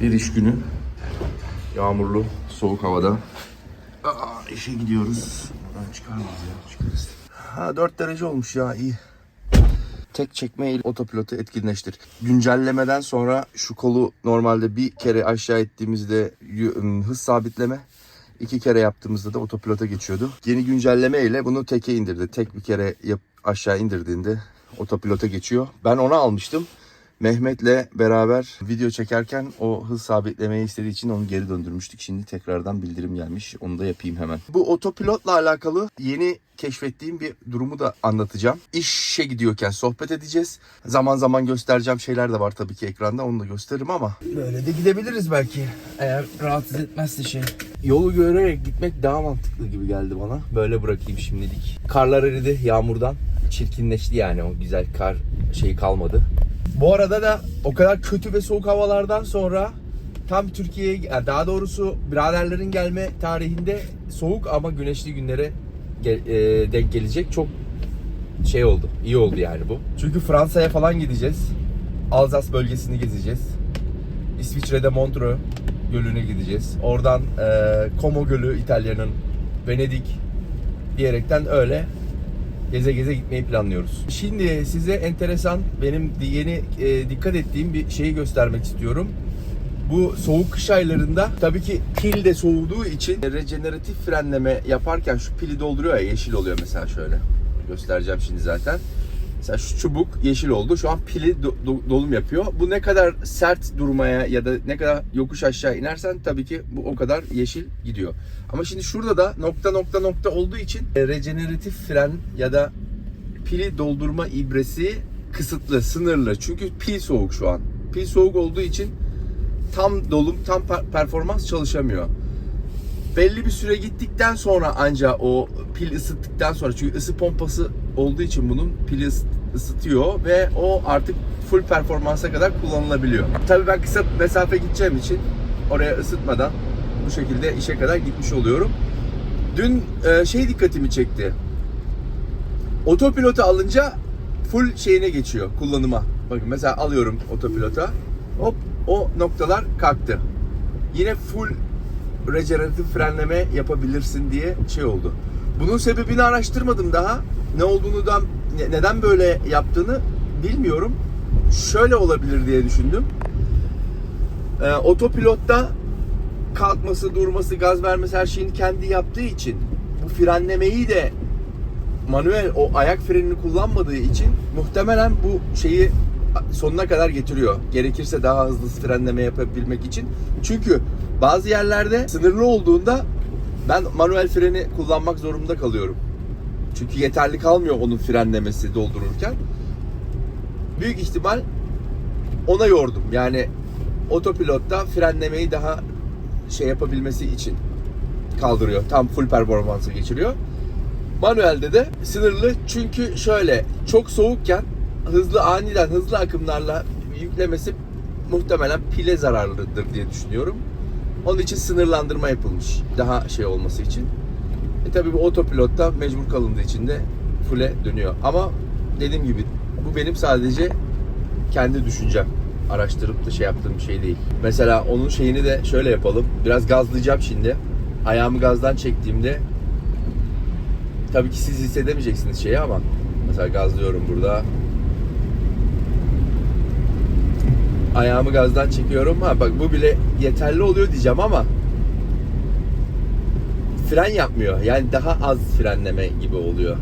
Bir iş günü. Yağmurlu, soğuk havada. Aa, işe gidiyoruz. Buradan çıkar mıyız ya? Çıkarız. Ha 4 derece olmuş ya iyi. Tek çekme ile otopilotu etkinleştir. Güncellemeden sonra şu kolu normalde bir kere aşağı ettiğimizde hız sabitleme, iki kere yaptığımızda da otopilota geçiyordu. Yeni güncelleme ile bunu teke indirdi. Tek bir kere yap, aşağı indirdiğinde otopilota geçiyor. Ben onu almıştım. Mehmet'le beraber video çekerken o hız sabitlemeyi istediği için onu geri döndürmüştük. Şimdi tekrardan bildirim gelmiş. Onu da yapayım hemen. Bu otopilotla alakalı yeni keşfettiğim bir durumu da anlatacağım. İşe gidiyorken sohbet edeceğiz. Zaman zaman göstereceğim şeyler de var tabii ki ekranda. Onu da gösteririm ama. Böyle de gidebiliriz belki. Eğer rahatsız etmezse şey. Yolu görerek gitmek daha mantıklı gibi geldi bana. Böyle bırakayım şimdilik. Karlar eridi yağmurdan. Çirkinleşti yani o güzel kar şey kalmadı. Bu arada da o kadar kötü ve soğuk havalardan sonra tam Türkiye'ye yani daha doğrusu biraderlerin gelme tarihinde soğuk ama güneşli günlere gel- e, denk gelecek çok şey oldu. iyi oldu yani bu. Çünkü Fransa'ya falan gideceğiz. Alzas bölgesini gezeceğiz. İsviçre'de Montreux Gölü'ne gideceğiz. Oradan e, Como Gölü İtalya'nın Venedik diyerekten öyle geze geze gitmeyi planlıyoruz. Şimdi size enteresan benim yeni e, dikkat ettiğim bir şeyi göstermek istiyorum. Bu soğuk kış aylarında tabii ki pil de soğuduğu için rejeneratif frenleme yaparken şu pili dolduruyor ya yeşil oluyor mesela şöyle. Göstereceğim şimdi zaten. Mesela şu çubuk yeşil oldu. Şu an pili do- do- dolum yapıyor. Bu ne kadar sert durmaya ya da ne kadar yokuş aşağı inersen tabii ki bu o kadar yeşil gidiyor. Ama şimdi şurada da nokta nokta nokta olduğu için e, rejeneratif fren ya da pili doldurma ibresi kısıtlı, sınırlı. Çünkü pil soğuk şu an. Pil soğuk olduğu için tam dolum, tam per- performans çalışamıyor. Belli bir süre gittikten sonra anca o pil ısıttıktan sonra çünkü ısı pompası olduğu için bunun pili ıs- ısıtıyor ve o artık full performansa kadar kullanılabiliyor. Tabii ben kısa mesafe gideceğim için oraya ısıtmadan bu şekilde işe kadar gitmiş oluyorum. Dün e, şey dikkatimi çekti. Otopilotu alınca full şeyine geçiyor kullanıma. Bakın mesela alıyorum otopilota. Hop o noktalar kalktı. Yine full rejeneratif frenleme yapabilirsin diye şey oldu. Bunun sebebini araştırmadım daha. Ne olduğunu da ne- neden böyle yaptığını bilmiyorum. Şöyle olabilir diye düşündüm. Ee, otopilotta kalkması, durması, gaz vermesi her şeyini kendi yaptığı için bu frenlemeyi de manuel o ayak frenini kullanmadığı için muhtemelen bu şeyi sonuna kadar getiriyor. Gerekirse daha hızlı frenleme yapabilmek için. Çünkü bazı yerlerde sınırlı olduğunda ben manuel freni kullanmak zorunda kalıyorum. Çünkü yeterli kalmıyor onun frenlemesi doldururken. Büyük ihtimal ona yordum. Yani otopilotta frenlemeyi daha şey yapabilmesi için kaldırıyor. Tam full performansı geçiriyor. Manuelde de sınırlı çünkü şöyle çok soğukken hızlı aniden hızlı akımlarla yüklemesi muhtemelen pile zararlıdır diye düşünüyorum. Onun için sınırlandırma yapılmış. Daha şey olması için. E tabi bu otopilotta mecbur kalındığı için de full'e dönüyor. Ama dediğim gibi bu benim sadece kendi düşüncem. Araştırıp da şey yaptığım şey değil. Mesela onun şeyini de şöyle yapalım. Biraz gazlayacağım şimdi. Ayağımı gazdan çektiğimde Tabii ki siz hissedemeyeceksiniz şeyi ama mesela gazlıyorum burada. Ayağımı gazdan çekiyorum. Ha bak bu bile yeterli oluyor diyeceğim ama fren yapmıyor. Yani daha az frenleme gibi oluyor.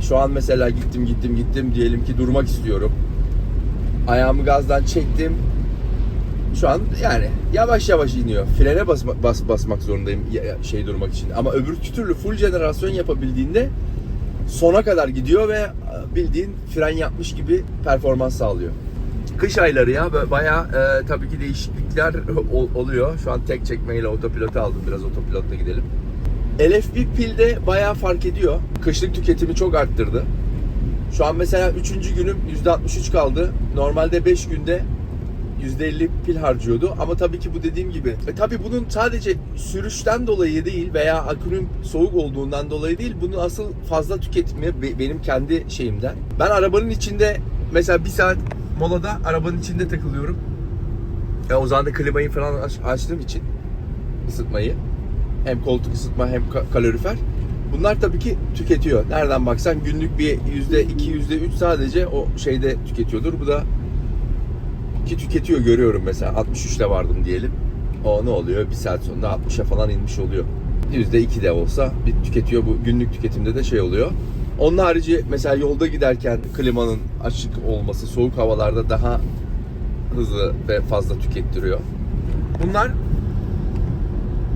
Şu an mesela gittim gittim gittim diyelim ki durmak istiyorum. Ayağımı gazdan çektim. Şu an yani yavaş yavaş iniyor. Frene basma, bas, basmak zorundayım şey durmak için. Ama öbür türlü full jenerasyon yapabildiğinde sona kadar gidiyor ve e, bildiğin fren yapmış gibi performans sağlıyor. Kış ayları ya bayağı e, tabii ki değişiklikler ol- oluyor. Şu an tek çekmeyle otopilota aldım. Biraz otopilotla gidelim. LFP pilde bayağı fark ediyor. Kışlık tüketimi çok arttırdı. Şu an mesela 3. günüm %63 kaldı. Normalde 5 günde %50 pil harcıyordu. Ama tabii ki bu dediğim gibi. E tabii bunun sadece sürüşten dolayı değil veya akünün soğuk olduğundan dolayı değil. Bunun asıl fazla tüketimi be- benim kendi şeyimden. Ben arabanın içinde mesela bir saat molada arabanın içinde takılıyorum. Ya o zaman da klimayı falan aç- açtığım için ısıtmayı hem koltuk ısıtma hem ka- kalorifer bunlar tabii ki tüketiyor. Nereden baksan günlük bir yüzde iki yüzde üç sadece o şeyde tüketiyordur. Bu da ki tüketiyor görüyorum mesela 63'te vardım diyelim. O ne oluyor? Bir saat sonra 60'a falan inmiş oluyor. Yüzde iki de olsa bir tüketiyor. Bu günlük tüketimde de şey oluyor. Onun harici mesela yolda giderken klimanın açık olması soğuk havalarda daha hızlı ve fazla tükettiriyor. Bunlar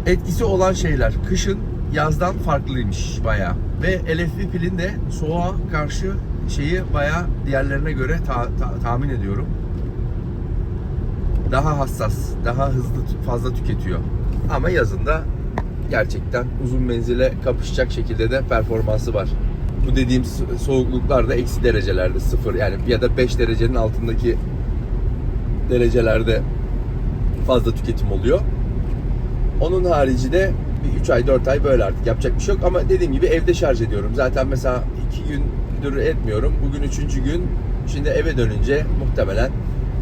etkisi olan şeyler. Kışın yazdan farklıymış bayağı. Ve LFP pilin de soğuğa karşı şeyi bayağı diğerlerine göre ta- ta- tahmin ediyorum. Daha hassas, daha hızlı fazla tüketiyor. Ama yazında gerçekten uzun menzile kapışacak şekilde de performansı var. Bu dediğim so- soğukluklar da eksi derecelerde sıfır yani ya da 5 derecenin altındaki derecelerde fazla tüketim oluyor. Onun harici de bir 3 ay 4 ay böyle artık yapacak bir şey yok ama dediğim gibi evde şarj ediyorum. Zaten mesela 2 gündür etmiyorum. Bugün 3. gün. Şimdi eve dönünce muhtemelen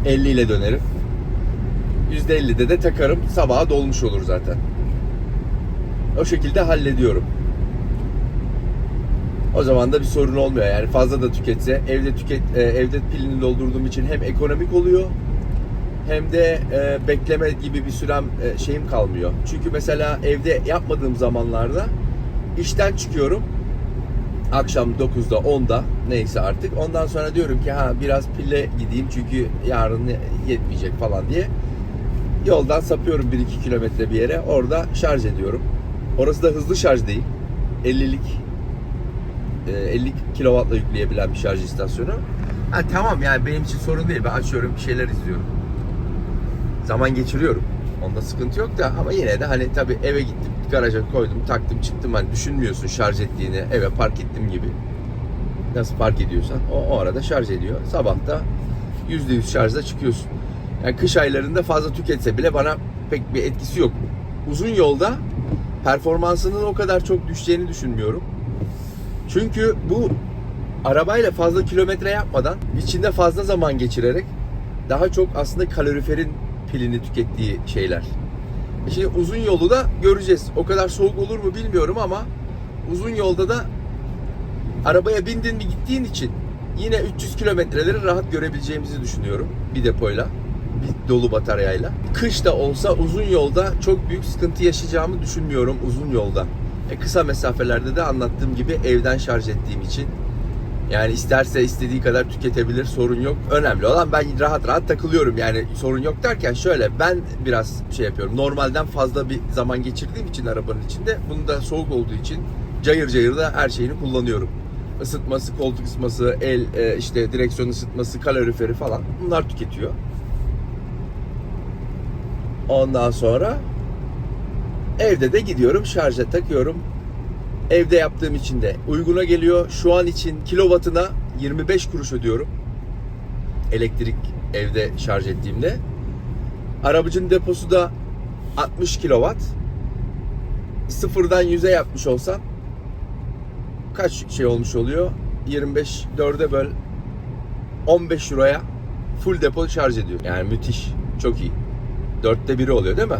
50 ile dönerim. %50'de de takarım. Sabaha dolmuş olur zaten. O şekilde hallediyorum. O zaman da bir sorun olmuyor yani fazla da tüketse evde tüket e, evde pilini doldurduğum için hem ekonomik oluyor hem de e, bekleme gibi bir sürem e, şeyim kalmıyor. Çünkü mesela evde yapmadığım zamanlarda işten çıkıyorum akşam 9'da 10'da neyse artık ondan sonra diyorum ki ha biraz pille gideyim çünkü yarın yetmeyecek falan diye yoldan sapıyorum 1-2 kilometre bir yere orada şarj ediyorum. Orası da hızlı şarj değil. 50'lik e, 50 kW'la yükleyebilen bir şarj istasyonu. Ha, tamam yani benim için sorun değil. Ben açıyorum bir şeyler izliyorum. Zaman geçiriyorum. Onda sıkıntı yok da ama yine de hani tabii eve gittim, garaja koydum, taktım, çıktım hani düşünmüyorsun şarj ettiğini, eve park ettim gibi. Nasıl park ediyorsan o, o arada şarj ediyor. Sabah da %100 şarjda çıkıyorsun. Yani kış aylarında fazla tüketse bile bana pek bir etkisi yok. Uzun yolda performansının o kadar çok düşeceğini düşünmüyorum. Çünkü bu arabayla fazla kilometre yapmadan içinde fazla zaman geçirerek daha çok aslında kaloriferin pilini tükettiği şeyler. E Şimdi uzun yolu da göreceğiz. O kadar soğuk olur mu bilmiyorum ama uzun yolda da arabaya bindin mi gittiğin için yine 300 kilometreleri rahat görebileceğimizi düşünüyorum bir depoyla. Bir dolu bataryayla. Kış da olsa uzun yolda çok büyük sıkıntı yaşayacağımı düşünmüyorum uzun yolda. E kısa mesafelerde de anlattığım gibi evden şarj ettiğim için yani isterse istediği kadar tüketebilir sorun yok. Önemli olan ben rahat rahat takılıyorum. Yani sorun yok derken şöyle ben biraz şey yapıyorum. Normalden fazla bir zaman geçirdiğim için arabanın içinde. Bunu da soğuk olduğu için cayır cayır da her şeyini kullanıyorum. Isıtması, koltuk ısıtması, el e, işte direksiyon ısıtması, kaloriferi falan bunlar tüketiyor. Ondan sonra evde de gidiyorum şarja takıyorum. Evde yaptığım için de uyguna geliyor. Şu an için kilovatına 25 kuruş ödüyorum. Elektrik evde şarj ettiğimde. Arabacın deposu da 60 kilovat. Sıfırdan 100'e yapmış olsam kaç şey olmuş oluyor? 25 4'e böl 15 euroya full depo şarj ediyor. Yani müthiş. Çok iyi. Dörtte biri oluyor değil mi?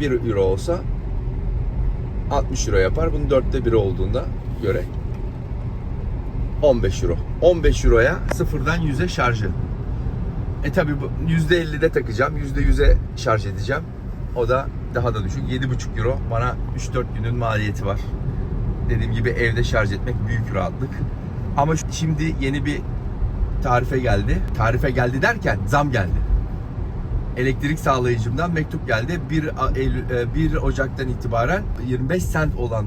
1 euro olsa 60 euro yapar. Bunun dörtte biri olduğunda göre 15 euro. 15 euroya sıfırdan 100'e şarjı. E tabi %50'de takacağım. %100'e şarj edeceğim. O da daha da düşük. 7,5 euro. Bana 3-4 günün maliyeti var. Dediğim gibi evde şarj etmek büyük rahatlık. Ama şimdi yeni bir tarife geldi. Tarife geldi derken zam geldi elektrik sağlayıcımdan mektup geldi. 1, A- Eylül, e, 1 Ocak'tan itibaren 25 sent olan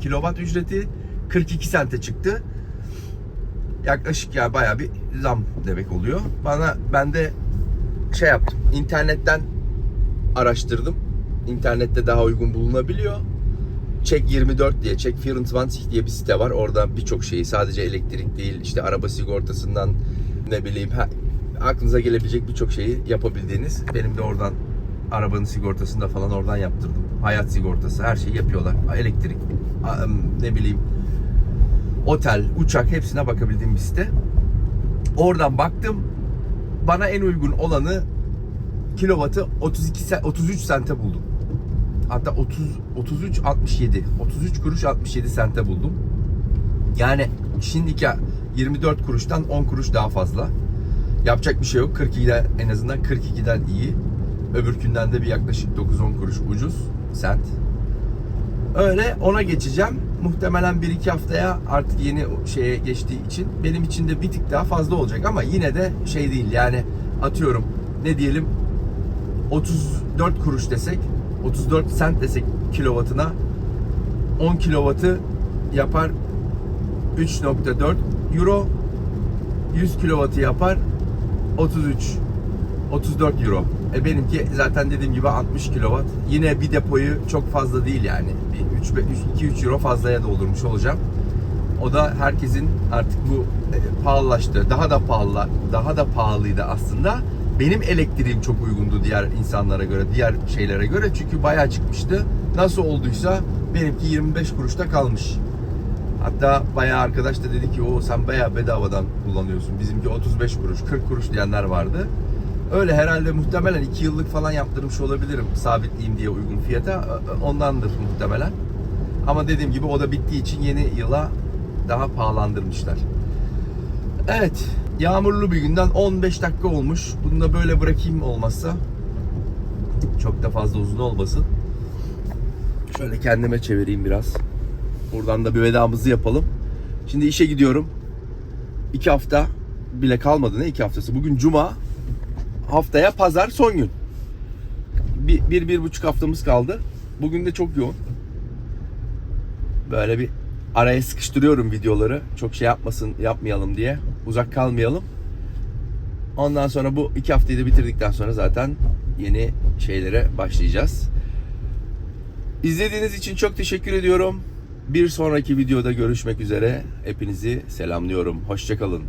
kilowatt ücreti 42 sente çıktı. Yaklaşık ya bayağı bir zam demek oluyor. Bana ben de şey yaptım. internetten araştırdım. İnternette daha uygun bulunabiliyor. Çek 24 diye, Çek 24 diye bir site var. Orada birçok şeyi sadece elektrik değil, işte araba sigortasından ne bileyim aklınıza gelebilecek birçok şeyi yapabildiğiniz. Benim de oradan arabanın sigortasında falan oradan yaptırdım. Hayat sigortası her şeyi yapıyorlar. Elektrik, ne bileyim otel, uçak hepsine bakabildiğim bir site. Oradan baktım. Bana en uygun olanı kilovatı 32 sen- 33 sente buldum. Hatta 30 33 67. 33 kuruş 67 sente buldum. Yani şimdiki 24 kuruştan 10 kuruş daha fazla. Yapacak bir şey yok. 42'den en azından 42'den iyi. Öbürkünden de bir yaklaşık 9-10 kuruş ucuz sent. Öyle ona geçeceğim. Muhtemelen 1-2 haftaya artık yeni şeye geçtiği için benim için de bir tık daha fazla olacak ama yine de şey değil yani atıyorum ne diyelim 34 kuruş desek 34 sent desek kilovatına 10 kilovatı yapar 3.4 euro 100 kilovatı yapar 33 34 euro. E benimki zaten dediğim gibi 60 kilowatt. Yine bir depoyu çok fazla değil yani. Bir 2-3 euro fazlaya doldurmuş olacağım. O da herkesin artık bu e, pahalılaştı. Daha da pahalı, daha da pahalıydı aslında. Benim elektriğim çok uygundu diğer insanlara göre, diğer şeylere göre. Çünkü bayağı çıkmıştı. Nasıl olduysa benimki 25 kuruşta kalmış. Hatta bayağı arkadaş da dedi ki o sen bayağı bedavadan kullanıyorsun. Bizimki 35 kuruş, 40 kuruş diyenler vardı. Öyle herhalde muhtemelen 2 yıllık falan yaptırmış olabilirim sabitleyeyim diye uygun fiyata. Ondandır muhtemelen. Ama dediğim gibi o da bittiği için yeni yıla daha pahalandırmışlar. Evet, yağmurlu bir günden 15 dakika olmuş. Bunu da böyle bırakayım olmazsa. Çok da fazla uzun olmasın. Şöyle kendime çevireyim biraz. Buradan da bir vedamızı yapalım. Şimdi işe gidiyorum. İki hafta bile kalmadı. Ne iki haftası? Bugün cuma. Haftaya pazar son gün. Bir, bir, bir buçuk haftamız kaldı. Bugün de çok yoğun. Böyle bir araya sıkıştırıyorum videoları. Çok şey yapmasın, yapmayalım diye. Uzak kalmayalım. Ondan sonra bu iki haftayı da bitirdikten sonra zaten yeni şeylere başlayacağız. İzlediğiniz için çok teşekkür ediyorum. Bir sonraki videoda görüşmek üzere. Hepinizi selamlıyorum. Hoşçakalın.